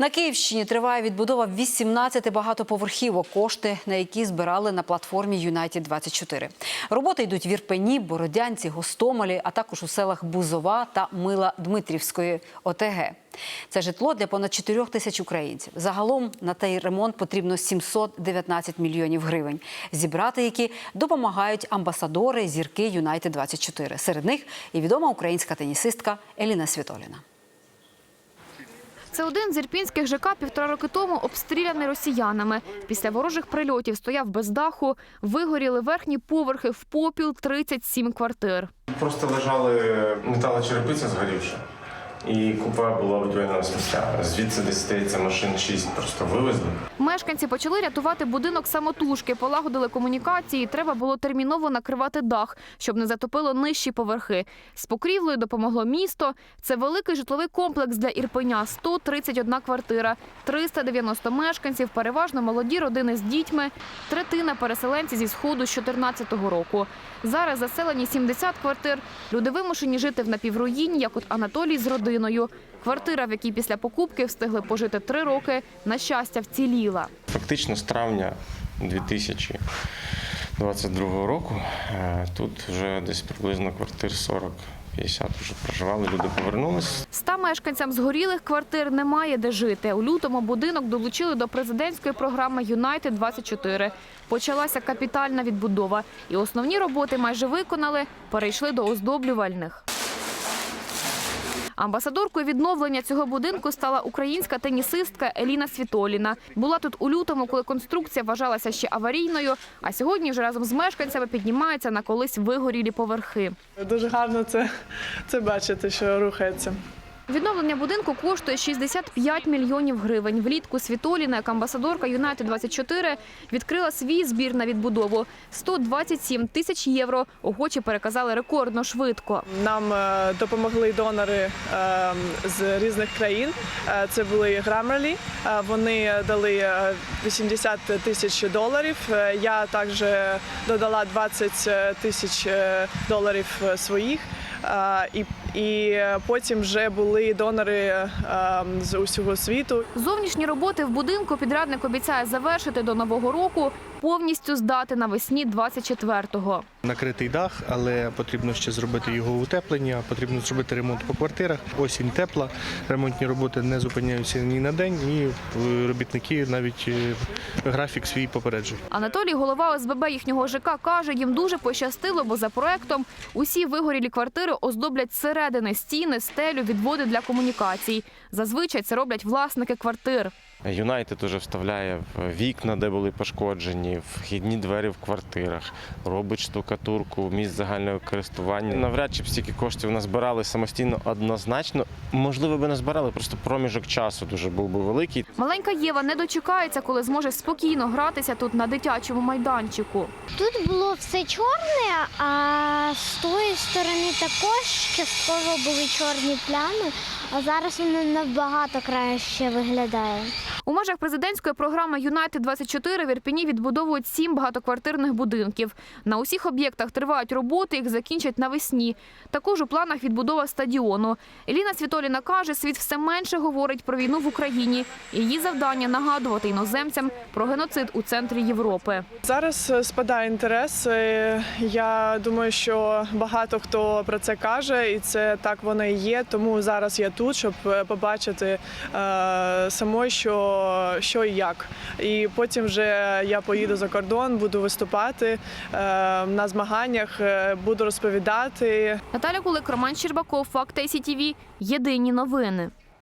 На Київщині триває відбудова 18 багатоповерхівок, кошти на які збирали на платформі Юнайтед 24 Роботи йдуть в Ірпені, Бородянці, Гостомелі, а також у селах Бузова та Мила Дмитрівської ОТГ. Це житло для понад 4 тисяч українців. Загалом на цей ремонт потрібно 719 мільйонів гривень, зібрати які допомагають амбасадори зірки Юнайтед 24 Серед них і відома українська тенісистка Еліна Світоліна. Це один з ірпінських ЖК півтора роки тому обстріляний росіянами. Після ворожих прильотів стояв без даху, вигоріли верхні поверхи в попіл 37 квартир. Просто лежали металочерепиця згорівша, і купа була будівельного сміття. Звідси десь машин 6 просто вивезли. Мешканці почали рятувати будинок самотужки, полагодили комунікації. Треба було терміново накривати дах, щоб не затопило нижчі поверхи. З покрівлею допомогло місто. Це великий житловий комплекс для Ірпеня. 131 квартира, 390 мешканців, переважно молоді родини з дітьми, третина переселенці зі сходу з 2014 року. Зараз заселені 70 квартир. Люди вимушені жити в напівруїні, як от Анатолій з родиною. Квартира, в якій після покупки встигли пожити три роки, на щастя, вціліла. Фактично з травня 2022 року е, тут вже десь приблизно квартир 40. 50 вже проживали, люди повернулись. Ста мешканцям згорілих квартир немає де жити. У лютому будинок долучили до президентської програми Юнайтед 24 Почалася капітальна відбудова, і основні роботи майже виконали. Перейшли до оздоблювальних. Амбасадоркою відновлення цього будинку стала українська тенісистка Еліна Світоліна. Була тут у лютому, коли конструкція вважалася ще аварійною, а сьогодні вже разом з мешканцями піднімається на колись вигорілі поверхи. Дуже гарно це, це бачити, що рухається. Відновлення будинку коштує 65 мільйонів гривень. Влітку Світоліна, як амбасадорка Юнайтед 24 відкрила свій збір на відбудову. 127 тисяч євро. Охочі переказали рекордно швидко. Нам е, допомогли донори е, з різних країн. Е, Це були. Е, Вони дали е, 80 тисяч доларів. Я також додала 20 тисяч доларів своїх. І потім вже були донори е, з усього світу. Зовнішні роботи в будинку підрядник обіцяє завершити до нового року, повністю здати навесні 24-го. Накритий дах, але потрібно ще зробити його утеплення, потрібно зробити ремонт по квартирах. Осінь тепла, ремонтні роботи не зупиняються ні на день, і е, робітники навіть е, графік свій попереджують. Анатолій, голова ОСББ їхнього ЖК, каже, їм дуже пощастило, бо за проектом усі вигорілі квартири оздоблять зсередини стіни, стелю, відводи для комунікацій. Зазвичай це роблять власники квартир. Юнайтед уже вставляє в вікна, де були пошкоджені, вхідні двері в квартирах, робить штукатурку, місць загального користування. Навряд чи б стільки коштів назбирали самостійно однозначно. Можливо, би назбирали, просто проміжок часу дуже був би великий. Маленька Єва не дочекається, коли зможе спокійно гратися тут на дитячому майданчику. Тут було все чорне, а з тої сторони також частково були чорні плями, а зараз воно набагато краще виглядає. У межах президентської програми Юнайтед 24 в Ірпіні відбудовують сім багатоквартирних будинків. На усіх об'єктах тривають роботи, їх закінчать навесні. Також у планах відбудова стадіону. Еліна Світоліна каже, світ все менше говорить про війну в Україні. Її завдання нагадувати іноземцям про геноцид у центрі Європи. Зараз е, спадає інтерес. Е, Я думаю, що багато хто про це каже, і це так воно і є. Тому зараз я тут, щоб е, побачити е, самої, що, і як. І потім вже я поїду за кордон, буду виступати е, на змаганнях, е, буду розповідати. Наталя Кулик, Роман Щербаков, Факт ТСІТВ. Єдині новини.